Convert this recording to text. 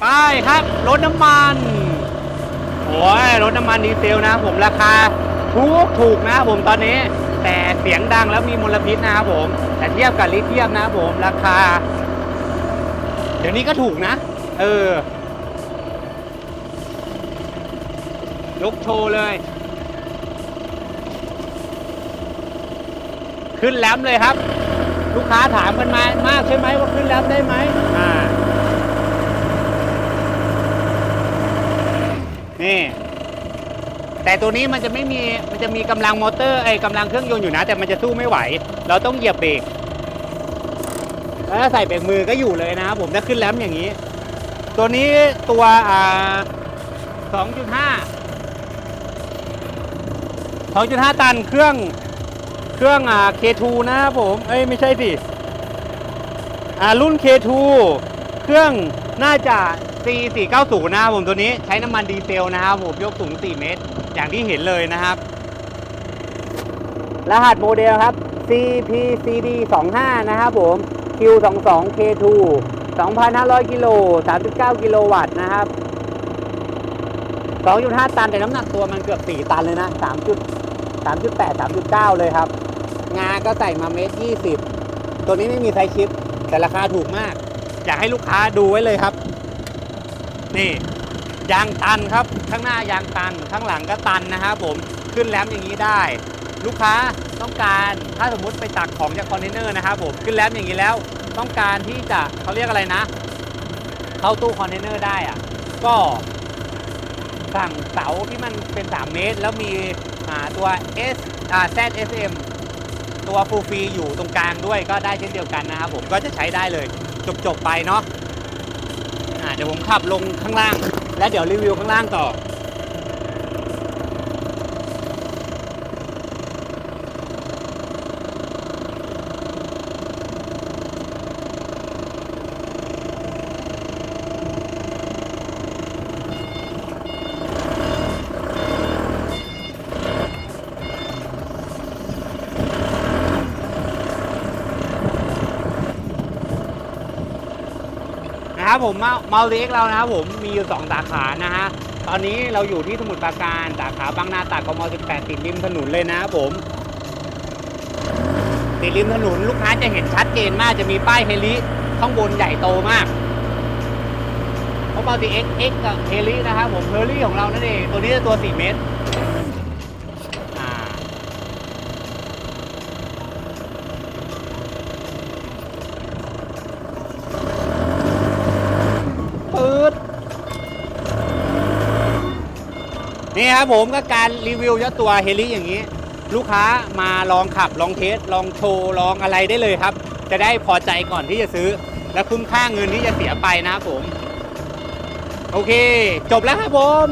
ไปครับรถน้ำมันโอ้ยรถน้ำมันดีเซลนะผมราคาถูกถูกนะผมตอนนี้ แต่เสียงดังแล้วมีมลพิษนะครับผม แต่เทียบกับลิเธียมนะผมราคา เดี๋ยวนี้ก็ถูกนะ เออยกโชว์เลย ขึ้นแลมเลยครับ ลูกค้าถามกันมามากใช่ไหมว่าขึ้นแลมได้ไหมอ่า นี่ แต่ตัวนี้มันจะไม่มีมันจะมีกำลังมอเตอร์ไอ้กำลังเครื่องยนต์อยู่นะ แต่มันจะสู้ไม่ไหว เราต้องเหยียบเบรกแล้วถ้าใส่เบรกมือก็อยู่เลยนะครับผมถ้าขึ้นแลมอย่างนี้ ตัวนี้ตัวอ่า2.5 2.5ตันเครื่องเครื่องอ่า K2 นะครับผม เอ้ยไม่ใช่สิอ่ารุ่น K2 เครื่องน่าจะ C490 นะครับผมตัวนี้ใช้น้ำมันดีเซลนะครับผมยกสูง 4 เมตร อย่างที่เห็นเลยนะครับ รหัสโมเดลครับ CPCD 25 นะครับผม Q22 K2 2,500 กิโล 39 กิโลวัตต์นะครับ 2.5 ตันแต่น้ำหนักตัวมันเกือบ 4 ตันเลยนะ 3 3.8 3.9 เลยครับ งาก็ใส่มาเมตร 20 ตัวนี้ไม่มีไซส์ชิป แต่ราคาถูกมาก อยากให้ลูกค้าดูไว้เลยครับ นี่ยางตันครับข้างหน้ายางตันข้างหลังก็ตันนะครับผมขึ้นแรมอย่างนี้ได้ ลูกค้าต้องการถ้าสมมุติไปตักของจากคอนเทนเนอร์นะครับผมขึ้นแรมอย่างนี้แล้ว ต้องการที่จะเขาเรียกอะไรนะ เข้าตู้คอนเทนเนอร์ได้อะก็สั่งเสาที่มันเป็น 3 เมตร แล้วมีตัว S อ่า ZSM ตัวฟูลฟรีอยู่ตรงกลางด้วยก็ได้เช่นเดียวกันนะครับผมก็จะใช้ได้เลยจบๆไปเนาะ เดี๋ยวผมขับลงข้างล่าง และเดี๋ยวรีวิวข้างล่างต่อ นะครับผมเมาเล็กเรานะครับผมมีอยู่ 2 สาขานะฮะตอนนี้เราอยู่ที่สมุทรปราการสาขาบางนาตากม18 ติดริมถนนเลยนะครับผมติดริมถนนลูกค้าจะเห็นชัดเจนมากจะมีป้ายเฮลิข้างบนใหญ่โตมากเพราะปกติ X X กับเฮลินะครับผมเฮลิของเรานั่นเองตัวนี้จะตัว 4 เมตร นี่ครับผมก็การรีวิวเจ้าตัวเฮลิอย่างนี้ ลูกค้ามาลองขับลองเทสลองโชว์ลองอะไรได้เลยครับ จะได้พอใจก่อนที่จะซื้อ และคุ้มค่าเงินที่จะเสียไปนะครับผม โอเค จบแล้วครับผม